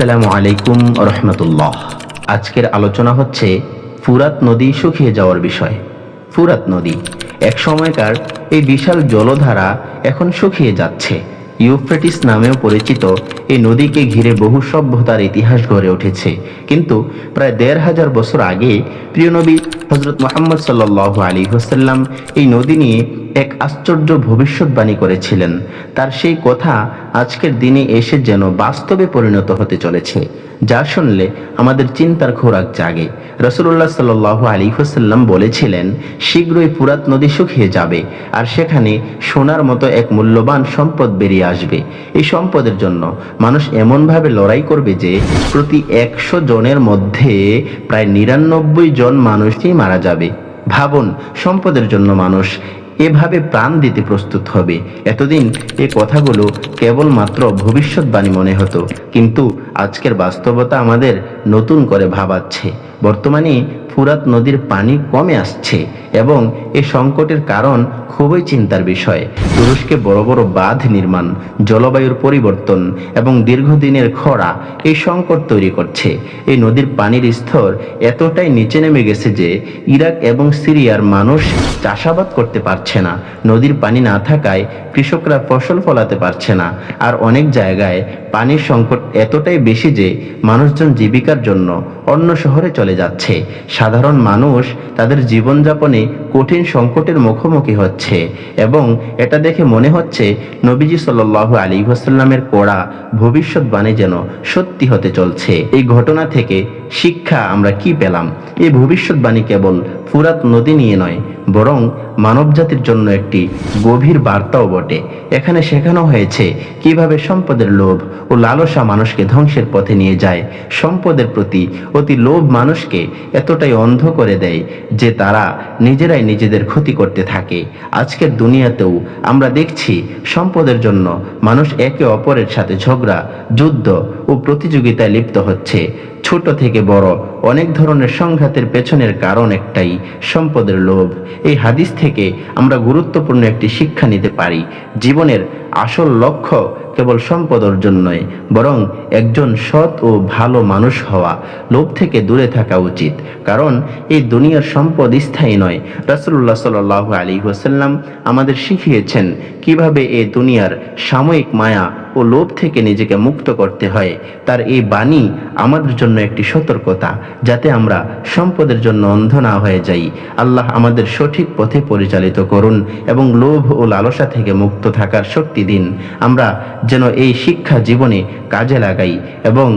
আসসালামু আলাইকুম রহমতুল্লাহ। আজকের আলোচনা হচ্ছে ফুরাত নদী শুকিয়ে যাওয়ার বিষয়। ফুরাত নদী, এক সময়কার এই বিশাল জলধারা এখন শুকিয়ে যাচ্ছে। ইউফ্রেটিস নামেও পরিচিত এই নদীকে ঘিরে বহু সভ্যতার ইতিহাস গড়ে উঠেছে। কিন্তু প্রায় দেড় হাজার বছর আগে প্রিয় নবী হজরত মোহাম্মদ সাল্লাহ আলী হোসাল্লাম এই নদী নিয়ে এক আশ্চর্য ভবিষ্যৎবাণী করেছিলেন। তার সেই কথা আজকের দিনে এসে যেন বাস্তবে পরিণত হতে চলেছে। যা শুনলে আমাদের চিন্তার খোরাক জাগে। রসুল্লাহ সাল আলী হোসাল্লাম বলেছিলেন, শীঘ্রই পুরাত নদী শুকিয়ে যাবে আর সেখানে সোনার মতো এক মূল্যবান সম্পদ বেরিয়ে আসবে। এই সম্পদের জন্য মানুষ এমনভাবে লড়াই করবে যে প্রতি একশো জনের মধ্যে প্রায় নিরানব্বই জন মানুষই মারা যাবে। ভাবুন, সম্পদের জন্য মানুষ এভাবে প্রাণ দিতে প্রস্তুত হবে। এতদিন এ কথাগুলো কেবলমাত্র ভবিষ্যৎবাণী মনে হতো, কিন্তু আজকের বাস্তবতা আমাদের নতুন করে ভাবাচ্ছে। বর্তমানে ফুরাত নদীর পানি কমে আসছে। এবং এ সংকটের কারণ খুবই চিন্তার বিষয়। তুরস্কে বড় বড় বাঁধ নির্মাণ, জলবায়ুর পরিবর্তন এবং দীর্ঘদিনের খরা এই সংকট তৈরি করছে। এই নদীর পানির স্তর এতটাই নিচে নেমে গেছে যে ইরাক এবং সিরিয়ার মানুষ চাষাবাদ করতে পারছে না। নদীর পানি না থাকায় কৃষকরা ফসল ফলাতে পারছে না। আর অনেক জায়গায় পানির সংকট এতটাই বেশি যে মানুষজন জীবিকার জন্য অন্য শহরে চলে যাচ্ছে। সাধারণ মানুষ তাদের জীবনযাপনে কঠিন সংকটের মুখোমুখি হচ্ছে এবং এটা দেখে মনে হচ্ছে নবীজি সাল আলী ওয়াসাল্লামের কড়া ভবিষ্যৎবাণী যেন সত্যি হতে চলছে। এই ঘটনা থেকে শিক্ষা আমরা কি পেলাম? এই ভবিষ্যৎবাণী কেবল ফুরাত নদী নিয়ে নয়, বরং মানবজাতির জন্য একটি গভীর বার্তাও বটে। এখানে শেখানো হয়েছে কীভাবে সম্পদের লোভ ও লালসা মানুষকে ধ্বংসের পথে নিয়ে যায়। সম্পদের প্রতি অতি লোভ মানুষকে এতটাই অন্ধ করে দেয় যে তারা নিজেরাই নিজেদের ক্ষতি করতে থাকে। আজকের দুনিয়াতেও আমরা দেখছি সম্পদের জন্য মানুষ একে অপরের সাথে ঝগড়া, যুদ্ধ ও প্রতিযোগিতায় লিপ্ত হচ্ছে। ছোট থেকে বড় অনেক ধরনের সংঘাতের পেছনের কারণ একটাই, সম্পদের লোভ। এই হাদিস থেকে আমরা গুরুত্বপূর্ণ একটি শিক্ষা নিতে পারি। জীবনের আসল লক্ষ্য কেবল সম্পদ অর্জন নয়, বরং একজন সৎ ও ভালো মানুষ হওয়া। লোভ থেকে দূরে থাকা উচিত, কারণ এই দুনিয়ার সম্পদ স্থায়ী নয়। রাসুল্লাহ সাল আলী ওসাল্লাম আমাদের শিখিয়েছেন কীভাবে এই দুনিয়ার সাময়িক মায়া ও লোভ থেকে নিজেকে মুক্ত করতে হয়। তার এই বাণী আমাদের জন্য একটি সতর্কতা, যাতে আমরা সম্পদের জন্য অন্ধ না হয়ে যাই। আল্লাহ আমাদের সঠিক পথে পরিচালিত করুন এবং লোভ ও লালসা থেকে মুক্ত থাকার শক্তি দিন। আমরা যেন এই শিক্ষা জীবনে কাজে লাগাই এবং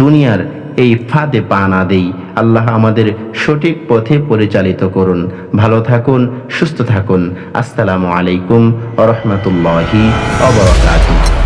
দুনিয়ার এই ফাঁদে পা না দেই। আল্লাহ আমাদের সঠিক পথে পরিচালিত করুন। ভালো থাকুন, সুস্থ থাকুন। আসসালামু আলাইকুম রহমতুল্লাহি অবরাকাতুহ